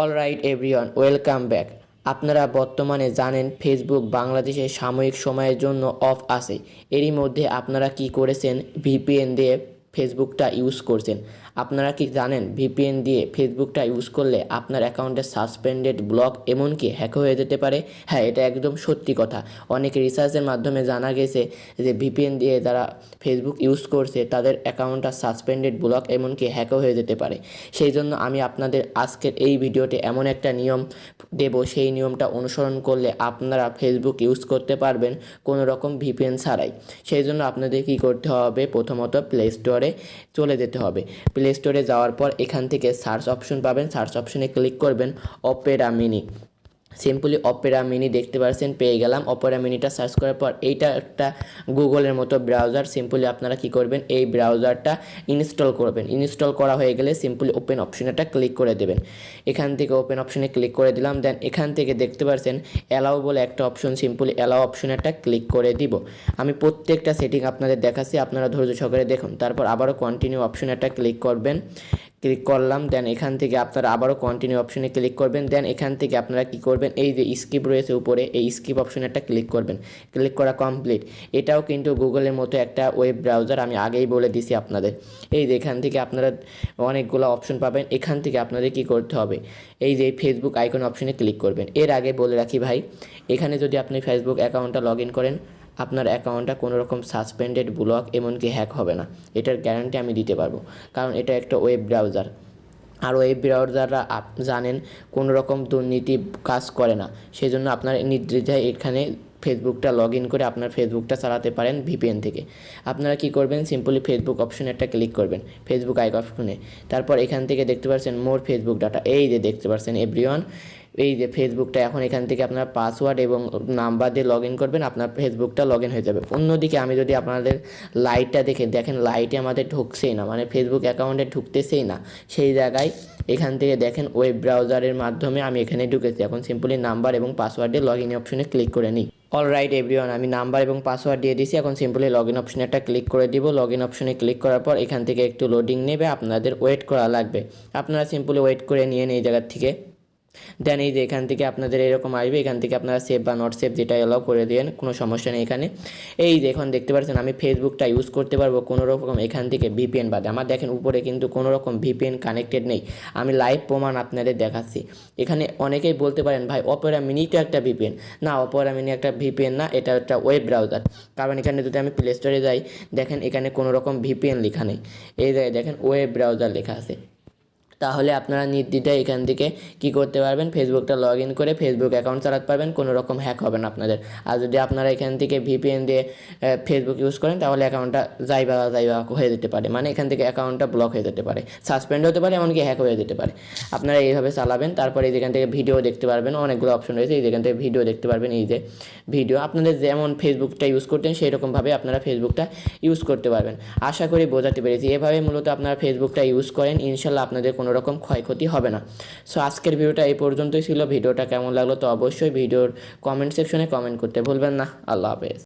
All right everyone, welcome back. আপনারা বর্তমানে জানেন ফেসবুক বাংলাদেশে সাময়িক সময়ের জন্য অফ আছে। এরই মধ্যে আপনারা কি করেছেন? ভিপিএন দিয়ে ফেসবুকটা ইউজ করছেন। আপনারা কি জানেন, ভিপিএন দিয়ে ফেসবুকটা ইউজ করলে আপনার অ্যাকাউন্টে সাসপেন্ডেড ব্লক এমনকি হ্যাক হয়ে যেতে পারে? হ্যাঁ এটা একদম সত্যি কথা। অনেক রিসার্চের মাধ্যমে জানা গেছে যে ভিপিএন দিয়ে যারা ফেসবুক ইউজ করছে, তাদের অ্যাকাউন্টটা সাসপেন্ডেড ব্লক এমনকি হ্যাকও হয়ে যেতে পারে। সেই জন্য আমি আপনাদের আজকের এই ভিডিওতে এমন একটা নিয়ম দেব, সেই নিয়মটা অনুসরণ করলে আপনারা ফেসবুক ইউজ করতে পারবেন কোনো রকম ভিপিএন ছাড়াই। সেই জন্য আপনাদের কি করতে হবে, প্রথমত প্লে স্টোরে চলে যেতে হবে। প্লে স্টোরে যাওয়ার পর এখান থেকে সার্চ অপশন পাবেন। সার্চ অপশনে ক্লিক করবেন Opera mini simply Opera mini দেখতে পারছেন, পেয়ে গেলাম। অপেরা মিনিটা সার্চ করার পর এইটা একটা গুগলের মতো ব্রাউজার সিম্পলি আপনারা কি করবেন, এই ব্রাউজারটা ইনস্টল করবেন। ইনস্টল করা হয়ে গেলে সিম্পলি ওপেন অপশনেটা ক্লিক করে দেবেন। এখান থেকে ওপেন অপশনে ক্লিক করে দিলাম। দেন এখান থেকে দেখতে পারছেন অ্যালাউ বলে একটা অপশন সিম্পলি অ্যালাউ অপশনেটা ক্লিক করে দিব। আমি প্রত্যেকটা সেটিং আপনাদের দেখাচ্ছি, আপনারা ধৈর্য সহকারে দেখুন। তারপর আবারও কন্টিনিউ অপশনেটা ক্লিক করবেন। ক্লিক করলাম, দেন এখান থেকে আপনারা আবারও কন্টিনিউ অপশনে ক্লিক করবেন, দেন এখান থেকে আপনারা কি করবেন, এই যে স্কিপ রয়েছে উপরে, এই স্কিপ অপশনে একটা ক্লিক করবেন। ক্লিক করা কমপ্লিট এটাও কিন্তু গুগলের মতো একটা ওয়েব ব্রাউজার আমি আগেই বলে দিছি আপনাদের। এই যে এখান থেকে আপনারা অনেকগুলো অপশন পাবেন, এখান থেকে আপনাদের কি করতে হবে? এই যে ফেসবুক আইকন অপশনে ক্লিক করবেন। এর আগে বলে রাখি ভাই, এখানে যদি আপনি ফেসবুক অ্যাকাউন্টটা লগ ইন করেন আপনার অ্যাকাউন্টটা কোনো রকম সাসপেন্ডেড, ব্লক এমনকি হ্যাক হবে না। এটার গ্যারান্টি আমি দিতে পারব। কারণ এটা একটা ওয়েব ব্রাউজার। আর ওয়েব ব্রাউজাররা আপ, জানেন কোনো রকম দুর্নীতি কাজ করে না। সেই জন্য আপনার নির্দ্বিধায় এখানে ফেসবুকটা লগ ইন করে আপনার ফেসবুকটা চালাতে পারেন ভিপিএন থেকে। আপনারা কি করবেন? সিম্পলি ফেসবুক অপশনে একটা ক্লিক করবেন, ফেসবুক আইক অপশনে। তারপর এখান থেকে দেখতে পাচ্ছেন মোর ফেসবুক ডাটা। এই যে দেখতে পাচ্ছেন এভরিওয়ান। এই যে ফেসবুকটা এখন এখান থেকে আপনার পাসওয়ার্ড এবং নাম্বার দিয়ে লগ ইন করবেন, আপনার ফেসবুকটা লগ ইন হয়ে যাবে। অন্যদিকে আমি যদি আপনাদের লাইটটা দেখে, দেখেন লাইটে আমাদের ঢুকছেই না মানে ফেসবুক অ্যাকাউন্টে ঢুকতেছেই না। সেই জায়গায় এখান থেকে দেখেন ওয়েব ব্রাউজারের মাধ্যমে আমি এখানে ঢুকেছি। এখন সিম্পলি নাম্বার এবং পাসওয়ার্ড লগ ইন অপশনে ক্লিক করে নিই। অল রাইট এভরিওয়ান আমি নাম্বার এবং পাসওয়ার্ড দিয়ে দিয়েছি এখন সিম্পলি লগ ইন অপশনে একটা ক্লিক করে দিব। লগ ইন অপশনে ক্লিক করার পর এখান থেকে একটু লোডিং নেবে। আপনাদের ওয়েট করা লাগবে। আপনারা সিম্পলি ওয়েট করে নিয়ে এই জায়গার থেকে। দেন এই যে এখান থেকে আপনাদের এরকম আসবে, এখান থেকে আপনারা সেভ বা নট সেভ যেটা এলাও করে দেন কোনো সমস্যা নেই এখানে। এই যে এখন দেখতে পাচ্ছেন, আমি ফেসবুকটা ইউজ করতে পারব কোনো রকম এখান থেকে ভিপিএন বাদে। আমার দেখেন উপরে কিন্তু কোনো রকম ভিপিএন কানেক্টেড নেই। আমি লাইভ প্রমাণ আপনাদের দেখাচ্ছি। এখানে অনেকেই বলতে পারেন, ভাই অপেরা মিনি তো একটা ভিপিএন না অপেরা মিনি একটা ভিপিএন না, এটা একটা ওয়েব ব্রাউজার কারণ এখানে যদি আমি প্লে স্টোরে যাই, দেখেন এখানে কোনো রকম ভিপিএন লেখা নেই। এই দেখেন ওয়েব ব্রাউজার লেখা আছে। তাহলে আপনারা নির্দ্বিধায় এখান থেকে কি করতে পারবেন? ফেসবুকটা লগ ইন করে ফেসবুক অ্যাকাউন্ট চালাতে পারবেন, কোনো রকম হ্যাক হবে না আপনাদের। আর যদি আপনারা এখান থেকে ভিপিএন দিয়ে ফেসবুক ইউজ করেন, তাহলে অ্যাকাউন্টটা যাইবা যাইবা হয়ে যেতে পারে। মানে এখান থেকে অ্যাকাউন্টটা ব্লক হয়ে যেতে পারে। সাসপেন্ড হতে পারে, এমনকি হ্যাক হয়ে যেতে পারে। আপনারা এইভাবে চালাবেন, তারপরে যেখান থেকে ভিডিও দেখতে পারবেন, অনেকগুলো অপশন রয়েছে, এই যেখান থেকে ভিডিও দেখতে পারবেন, এই যে ভিডিও আপনাদের যেমন ফেসবুকটা ইউজ করতেন সেই রকমভাবে আপনারা ফেসবুকটা ইউজ করতে পারবেন। আশা করি বোঝাতে পেরেছি। এভাবে মূলত আপনারা ফেসবুকটা ইউজ করেন, ইনশাল্লাহ আপনাদের কোনো রকম ক্ষয়ক্ষতি হবে না। সো আজকের ভিডিওটা এই পর্যন্তই ছিল। ভিডিওটা কেমন লাগল তো অবশ্যই ভিডিওর কমেন্ট সেকশনে কমেন্ট করতে ভুলবেন না। আল্লাহ হাফেজ।